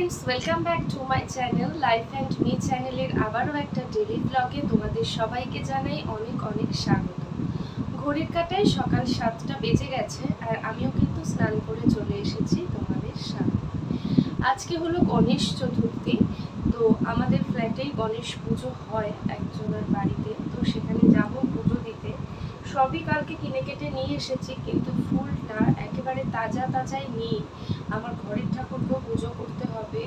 Friends welcome back to my channel Life and Me চ্যানেলের আবারও একটা ডেলি ব্লগে তোমাদের সবাইকে জানাই অনেক অনেক স্বাগত। ঘড়ির কাটায় সকাল সাতটা বেজে গেছে আর আমিও কিন্তু স্নান করে চলে এসেছি তোমাদের সামনে। আজকে হলো গণেশ চতুর্থী, তো আমাদের ফ্ল্যাটেই গণেশ পুজো হয় একজনের বাড়িতে, তো সেখানে যাব পুজো দিতে। সবই কালকে কিনে কেটে নিয়ে এসেছি, কিন্তু ফুলটা একেবারে তাজা তাজাই নিই। আমার ঘরের ঠাকুরকেও পুজো করতে হবে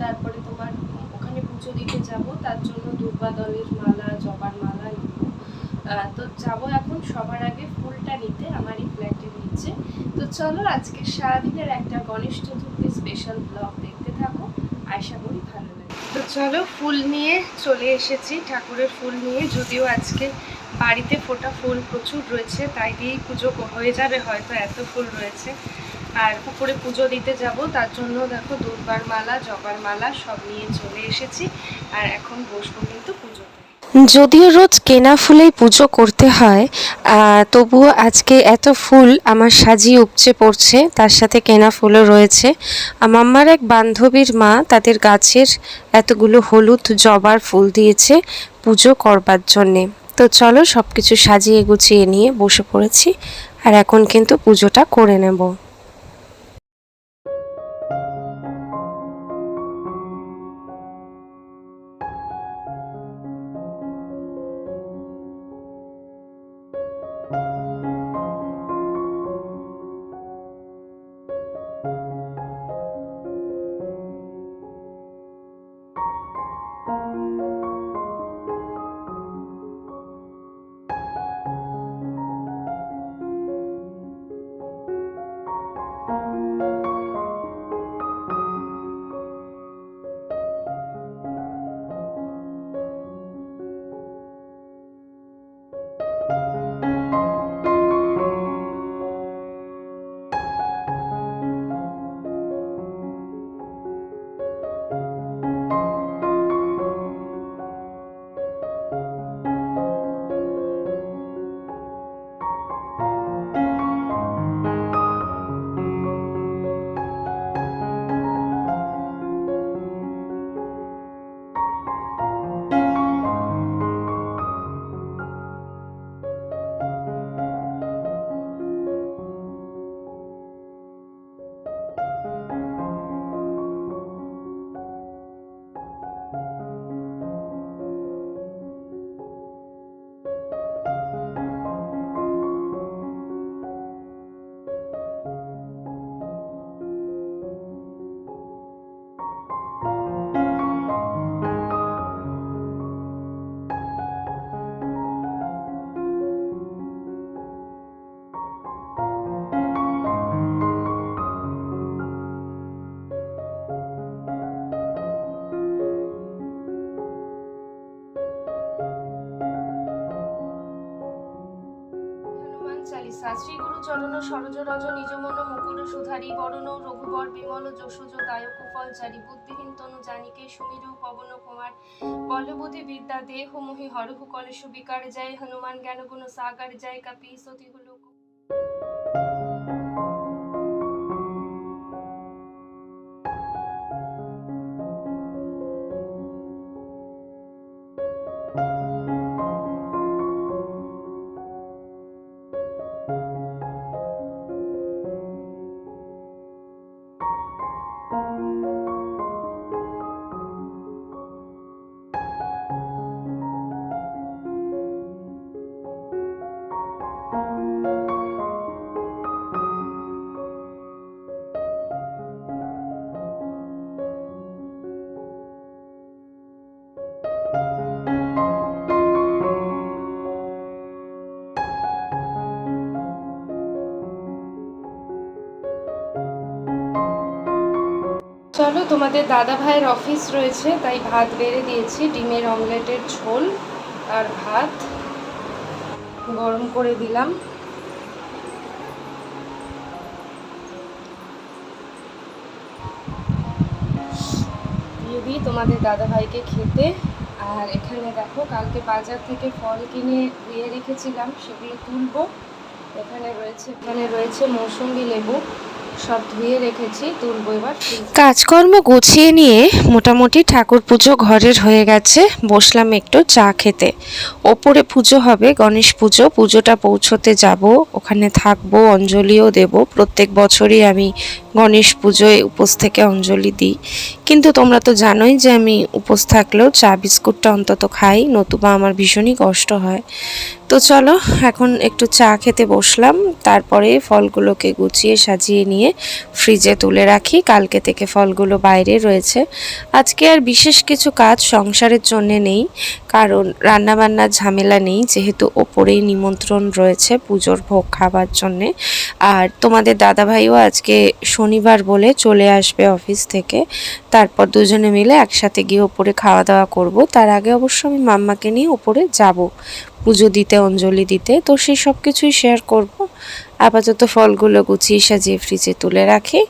তারপরে তোমার ওখানে পুজো দিতে যাব, তার জন্য দুর্বা দলের মালা, জবার মালা নেব। তো যাব এখন সবার আগে ফুলটা নিতে আমার এই ফ্ল্যাটের নিচে তো চলো আজকে সারাদিনের একটা গণেশ চতুর্থী স্পেশাল ব্লগ দেখতে থাকো, আশা করি ভালো লাগে তো চলো ফুল নিয়ে চলে এসেছি, ঠাকুরের ফুল নিয়ে। যদিও আজকে বাড়িতে ফোটা ফুল প্রচুর রয়েছে, তাই দিয়েই পুজো হয়ে যাবে, হয়তো এত ফুল রয়েছে। আর উপরে পুজো দিতে যাব, তার জন্য দেখো দুর্বার মালা, জবার মালা সব নিয়ে চলে এসেছি। আর এখন বসবো কিন্তু পুজোতে। যদিও রোজ কেনা ফুলেই পুজো করতে হয় তবুও আজকে এত ফুল আমার সাজিয়ে উপচে পড়ছে, তার সাথে কেনা ফুলও রয়েছে। আমার এক বান্ধবীর মা তাদের গাছের এতগুলো হলুদ জবার ফুল দিয়েছে পুজো করবার জন্যে। তো চলো সব কিছু সাজিয়ে গুছিয়ে নিয়ে বসে পড়েছি, আর এখন কিন্তু পুজোটা করে নেব। মুকুর বরণ রঘুবর, বিমল যশোজ দায়ক ফল চারি বুদ্ধিহীন তনু জানিকে সুমিরু পবন কুমার। বলবুদ্ধি বিদ্যা, দেহ মোহি হরহু কলেশ বিকার, জয় হনুমান জ্ঞান গুণ সাগর, জয় কপি সতি হলো তোমাদের দাদা ভাইয়ের অফিস রয়েছে, তাই ভাত বেড়ে দিয়েছি, ডিমের অমলেটের ঝোল আর ভাত গরম করে দিলাম। দিয়ে তোমাদের দাদা ভাইকে খেতে। আর এখানে দেখো, কালকে বাজার থেকে ফল কিনে দিয়ে রেখেছিলাম, সেগুলো তুলবো। এখানে রয়েছে এখানে রয়েছে মৌসুম্বি লেবু। সব ধুয়ে রেখেছি, তুলবো এবার। কাজকর্ম গুছিয়ে নিয়ে মোটামুটি ঠাকুর পুজো ঘরের হয়ে গেছে, বসলাম একটু চা খেতে। ওপরে পুজো হবে, গণেশ পুজো, পুজোটা পৌঁছতে যাব, ওখানে থাকব, অঞ্জলিও দেব। প্রত্যেক বছরই আমি গণেশ পুজোয় উপোস থেকে অঞ্জলি দিই। কিন্তু তোমরা তো জানোই যে আমি উপোস থাকলেও চা বিস্কুটটা অন্তত খাই, নতুবা আমার ভীষণই কষ্ট হয়। তো চলো, এখন একটু চা খেতে বসলাম, তারপরে ফলগুলোকে গুছিয়ে সাজিয়ে নিয়ে ফ্রিজে তুলে রাখি, কালকে থেকে ফলগুলো বাইরে রয়েছে। আজকে আর বিশেষ কিছু কাজ সংসারের জন্য নেই, কারণ রান্নাবান্নার ঝামেলা নেই, যেহেতু ওপরেই নিমন্ত্রণ রয়েছে পুজোর ভোগ খাবার জন্যে। আর তোমাদের দাদাভাইও আজকে শনিবার বলে চলে আসবে অফিস থেকে, তারপর দুজনে মিলে একসাথে গিয়ে ওপরে খাওয়া দাওয়া করব। তার আগে অবশ্য আমি মাম্মাকে নিয়ে ওপরে যাব। পুজো দিতে অঞ্জলি দিতে তো সেই সব কিছুই শেয়ার করব। আপাতত ফলগুলো গুছিয়ে সাজিয়ে ফ্রিজে তুলে রাখি।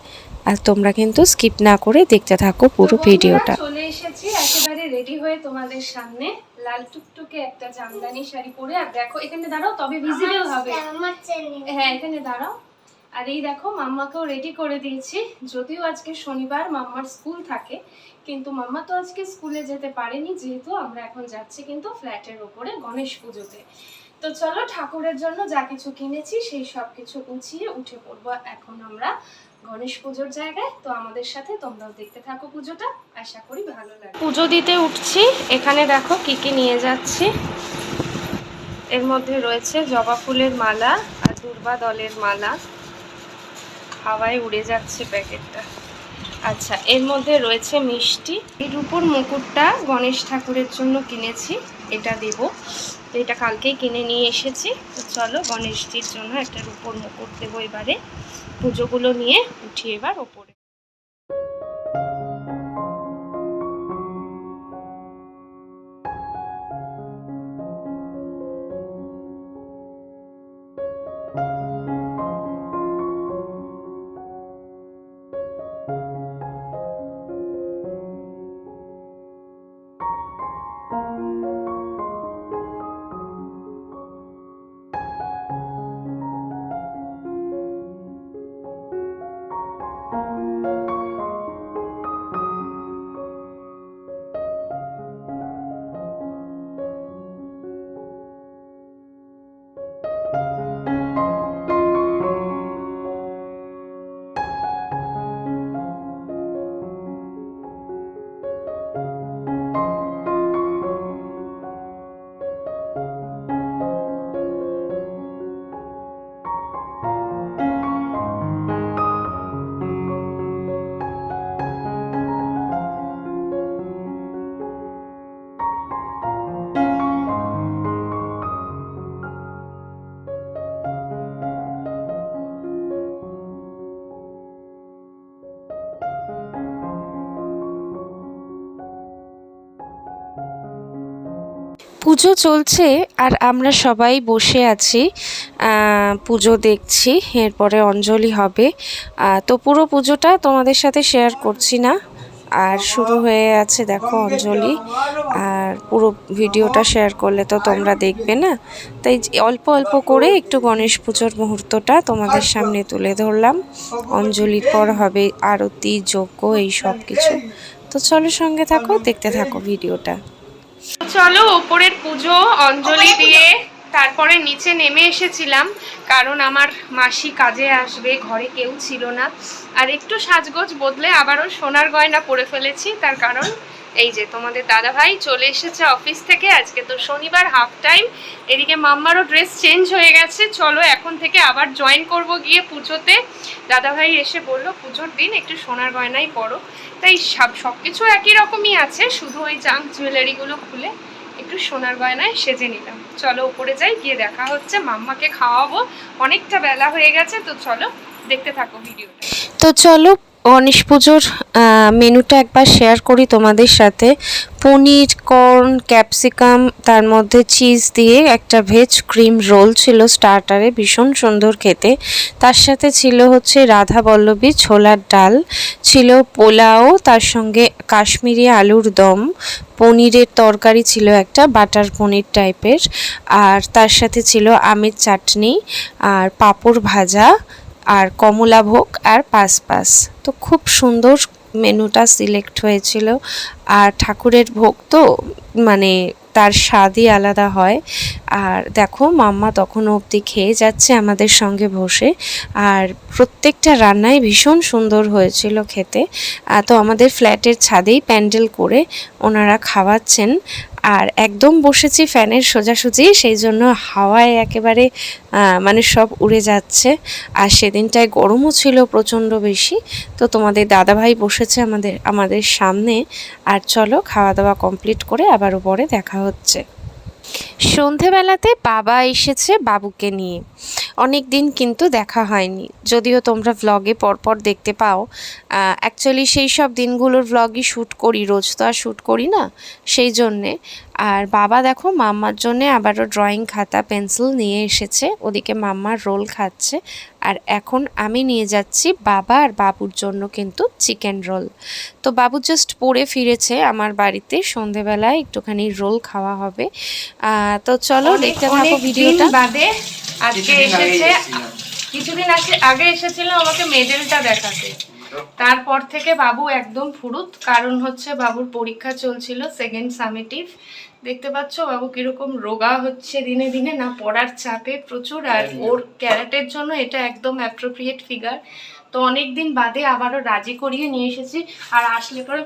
আর তোমরা কিন্তু স্কিপ না করে দেখতে থাকো পুরো ভিডিওটা চলে এসেছি একেবারে রেডি হয়ে তোমাদের সামনে। লাল টুকটুকে একটা জামদানি শাড়ি পরে আর দেখো এখানে দাঁড়াও তবে ভিজিবল হবে। হ্যাঁ এখানে দাঁড়াও। আর এই দেখো মাম্মাকেও রেডি করে দিয়েছি। যদিও আজকে শনিবার মাম্মার স্কুল থাকে কিন্তু মাম্মা তো আজকে স্কুলে যেতে পারেনি, যেহেতু আমরা এখন যাচ্ছি কিন্তু ফ্ল্যাটের ওপরে গণেশ পুজোতে। তো চলো ঠাকুরের জন্য যা কিছু কিনেছি, সেই সব কিছু গুছিয়ে উঠে পড়ব এখন আমরা গণেশ পুজোর জায়গায়। তো আমাদের সাথে তোমরাও দেখতে থাকো পুজোটা, আশা করি ভালো লাগে পুজো দিতে উঠছি, এখানে দেখো কি কি নিয়ে যাচ্ছি। এর মধ্যে রয়েছে জবা ফুলের মালা আর দুর্বা দলের মালা। হাওয়ায় উড়ে যাচ্ছে প্যাকেটটা। আচ্ছা এর মধ্যে রয়েছে মিষ্টি। এই রূপোর মুকুটটা গণেশ ঠাকুরের জন্য কিনেছি, এটা দেব। তো এটা কালকেই কিনে নিয়ে এসেছি। তো চলো গণেশজির জন্য একটা রূপোর মুকুট দেবো এবারে। পুজোগুলো নিয়ে উঠি এবার ওপরে। পুজো চলছে আর আমরা সবাই বসে আছি পুজো দেখছি, এরপরে অঞ্জলি হবে। তো পুরো পুজোটা তোমাদের সাথে শেয়ার করছি না। আর শুরু হয়ে আছে দেখো অঞ্জলি, আর পুরো ভিডিওটা শেয়ার করলে তো তোমরা দেখবে না। তাই অল্প অল্প করে একটু গণেশ পুজোর মুহূর্তটা তোমাদের সামনে তুলে ধরলাম। অঞ্জলির পর হবে আরতি, যজ্ঞ, এই সব কিছু। তো চলো সঙ্গে থাকো, দেখতে থাকো ভিডিওটা। চলো ওপরের পুজো অঞ্জলি দিয়ে তারপরে নিচে নেমে এসেছিলাম কারণ আমার মাসি কাজে আসবে ঘরে কেউ ছিল না। আর একটু সাজগোজ বদলে আবারও সোনার গয়না পরে ফেলেছি তার কারণ এই যে তোমাদের দাদা ভাই চলে এসেছে অফিস থেকে, আজকে তো শনিবার হাফ টাইম এদিকে মাম্মারও ড্রেস চেঞ্জ হয়ে গেছে। চলো এখন থেকে আবার জয়েন করব গিয়ে পুজোতে। দাদা ভাই এসে বলল, পুজোর দিন একটু সোনার গয়নাই পরো। তাই সব সব কিছু একই রকমই আছে, শুধু ওই জাঙ্ক জুয়েলারিগুলো খুলে একটু সোনার গয়নায় সেজে নিলাম। চলো উপরে যাই, গিয়ে দেখা হচ্ছে, মাম্মাকে খাওয়াবো। অনেকটা বেলা হয়ে গেছে, তো চলো দেখতে থাকো ভিডিওটা। তো চলো গণেশ পুজোর মেনুটা একবার শেয়ার করি তোমাদের সাথে। পনির কর্ন ক্যাপসিকাম তার মধ্যে চিজ দিয়ে একটা ভেজ ক্রিম রোল ছিল স্টার্টারে ভীষণ সুন্দর খেতে। তার সাথে ছিল হচ্ছে রাধা বল্লভী ছোলার ডাল, ছিল পোলাও, তার সঙ্গে কাশ্মীরি আলুর দম। পনিরের তরকারি ছিল একটা বাটার পনির টাইপের আর তার সাথে ছিল আমের চাটনি, আর পাঁপড় ভাজা আর কমলা ভোগ আর পাস পাস তো খুব সুন্দর মেনুটা সিলেক্ট হয়েছিল। আর ঠাকুরের ভোগ তো মানে তার স্বাদই আলাদা হয়। আর দেখো, মাম্মা তখনও অবধি খেয়ে যাচ্ছে আমাদের সঙ্গে বসে। আর প্রত্যেকটা রান্নাই ভীষণ সুন্দর হয়েছিল খেতে। তো আমাদের ফ্ল্যাটের ছাদেই প্যান্ডেল করে ওনারা খাওয়াচ্ছেন। আর একদম বসেছি ফ্যানের সোজাসুজি, সেই জন্য হাওয়ায় একেবারে মানে সব উড়ে যাচ্ছে। আর সেদিনটায় গরমও ছিল প্রচণ্ড বেশি। তো তোমাদের দাদাভাই বসেছে আমাদের আমাদের সামনে। আর চলো খাওয়া দাওয়া কমপ্লিট করে আবার উপরে দেখা হচ্ছে। সন্ধেবেলাতে বাবা এসেছে বাবুকে নিয়ে। অনেক দিন কিন্তু দেখা হয়নি। যদিও তোমরা ভ্লগে পরপর দেখতে পাও অ্যাকচুয়ালি সেই সব দিনগুলোর ভ্লগই শ্যুট করি, রোজ তো আর শ্যুট করি না, সেই জন্যে। আর বাবা দেখো মাম্মার জন্যে আবারও ড্রয়িং খাতা পেন্সিল নিয়ে এসেছে। ওদিকে মাম্মার রোল খাচ্ছে। আর এখন আমি নিয়ে যাচ্ছি বাবা আর বাবুর জন্য কিন্তু চিকেন রোল তো বাবু জাস্ট পড়ে ফিরেছে আমার বাড়িতে। সন্ধেবেলায় একটুখানি রোল খাওয়া হবে। তো চলো দেখতে থাকো ভিডিওটা। বাদে আজকে এসেছে কিছুদিন আগে আগে এসেছিল আমাকে মেডেলটা দেখাতে। তারপর থেকে বাবু একদম ফুরুত। কারণ হচ্ছে বাবুর পরীক্ষা চলছিল সেকেন্ড সামেটিভ দেখতে পাচ্ছ বাবু কীরকম রোগা হচ্ছে দিনে দিনে না পড়ার চাপে প্রচুর আর ওর ক্যারেটের জন্য এটা একদম অ্যাপ্রোপ্রিয়েট ফিগার তো অনেক দিন বাদে আবারও রাজি করিয়ে নিয়ে এসেছি আর আসলে পরে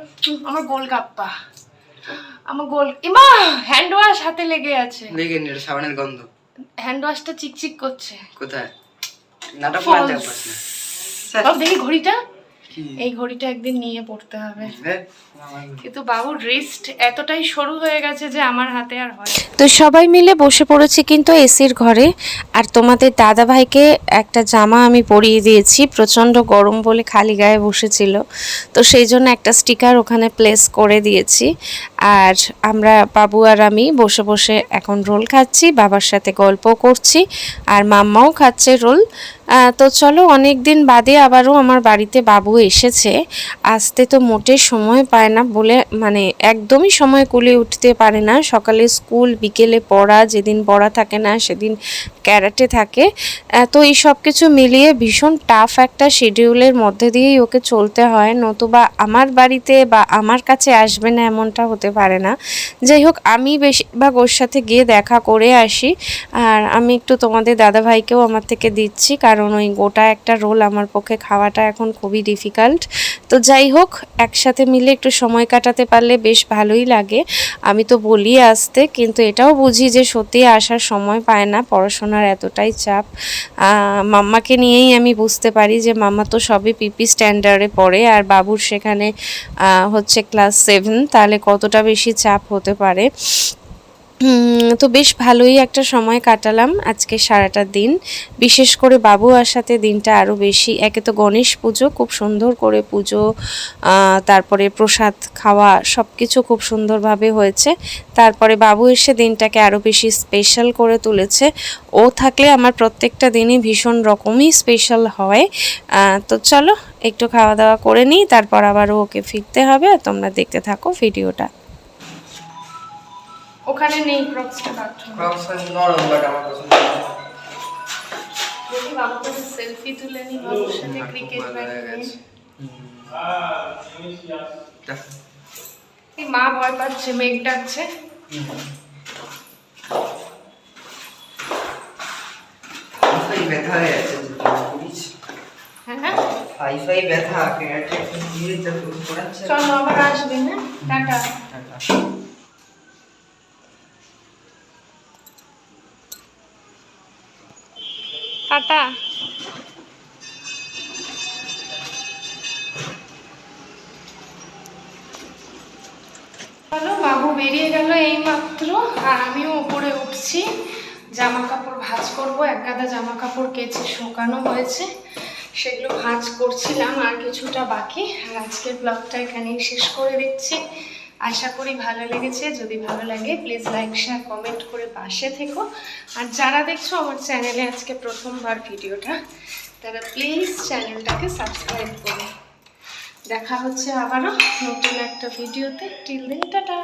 আমার গোলগাপ্পা আমার গোল ইমা হ্যান্ড ওয়াশ হাতে লেগে আছে। দেখে নি সাবানের গন্ধ। হ্যান্ড ওয়াশটা চিকচিক করছে। কোথায়? নাটক False. মানতে না স্যার, দেখি ঘড়িটা? এই ঘড়িটা একদিন নিয়ে পড়তে হবে। কিন্তু বাবুর রিস্ট এতটাই সরু হয়ে গেছে যে আমার হাতে আর হয় তো সবাই মিলে বসে পড়েছি কিন্তু এসির ঘরে। আর তোমাদের দাদা ভাইকে একটা জামা আমি পরিয়ে দিয়েছি প্রচণ্ড গরম বলে খালি গায়ে বসেছিল। তো সেই জন্য একটা স্টিকার ওখানে প্লেস করে দিয়েছি। আর আমরা বাবু আর আমি বসে বসে এখন রোল খাচ্ছি বাবার সাথে গল্প করছি আর মাম্মাও খাচ্ছে রোল। তো চলো অনেক দিন বাদে আবারও আমার বাড়িতে বাবু এসেছে। আসতে তো মোটে সময় পায় না বলে মানে একদমই সময় কুলে উঠতে পারে না। সকালে স্কুল, বিকেলে পড়া, যেদিন পড়া থাকে না সেদিন ক্যারাটে থাকে। তো এই সব কিছু মিলিয়ে ভীষণ টাফ একটা শিডিউলের মধ্যে দিয়েই ওকে চলতে হয়। নতুবা আমার বাড়িতে বা আমার কাছে আসবে না এমনটা হতে পারে না। যাই হোক, আমি বেশিরভাগ ওর সাথে গিয়ে দেখা করে আসি। আর আমি একটু তোমাদের দাদাভাইকেও আমার থেকে দিচ্ছি, কারণ ওই গোটা একটা রোল আমার পক্ষে খাওয়াটা এখন খুবই ডিফিকাল্ট তো যাই হোক, একসাথে মিলে একটু সময় কাটাতে পারলে বেশ ভালোই লাগে। আমি তো বলি আসতে, কিন্তু এটাও বুঝি যে সত্যি আসার সময় পায় না, পড়াশোনার এতটাই চাপ। মাম্মাকে নিয়েই আমি বুঝতে পারি যে মাম্মা তো সবই পিপি স্ট্যান্ডার্ডে পড়ে, আর বাবুর সেখানে হচ্ছে ক্লাস সেভেন তাহলে কতটা বেশি চাপ হতে পারে। তো বেশ ভালোই একটা সময় কাটালাম আজকে সারাটা দিন। বিশেষ করে বাবু আসাতে দিনটা আরও বেশি, একে তো গণেশ পুজো, খুব সুন্দর করে পুজো তারপরে প্রসাদ খাওয়া সব কিছু খুব সুন্দরভাবে হয়েছে। তারপরে বাবু এসে দিনটাকে আরও বেশি স্পেশাল করে তুলেছে। ও থাকলে আমার প্রত্যেকটা দিনই ভীষণ রকমই স্পেশাল হয়। তো চলো, একটু খাওয়া দাওয়া করে নিই, তারপর আবারও ওকে ফিরতে হবে। আর তোমরা দেখতে থাকো ভিডিওটা। ওখানে নেই ক্রক্সটা বাথরুম হয় নরম, but আমার পছন্দ। দেখি বাবুকে সেলফি তুলে নি বাবুর সাথে ক্রিকেট ম্যাচ হয়ে এই মা ভয় পাচ্ছে মেঘ ডাকছে। ব্যথা হয়ে আছে যে তুমি হ্যাঁ ফাই ফাই ব্যথা, শুরু চলো আবার আসবে না টাটা। টাটা। টাটা। বাবু বেরিয়ে গেল এই মাত্র আর আমিও উপরে উঠছি। জামা কাপড় ভাঁজ করব, এক গাদা জামা কাপড় কেচে শুকানো হয়েছে। সেগুলো ভাঁজ করছিলাম, আর কিছুটা বাকি। আর আজকের ব্লগটা এখানেই শেষ করে দিচ্ছি। আশা করি ভালো লেগেছে। যদি ভালো লাগে প্লিজ লাইক শেয়ার কমেন্ট করে পাশে থেকো। আর যারা দেখছ আমার চ্যানেলে আজকে প্রথমবার ভিডিওটা, তারা প্লিজ চ্যানেলটাকে সাবস্ক্রাইব করো। দেখা হচ্ছে আবারও নতুন একটা ভিডিওতে। টিল দিন টাটা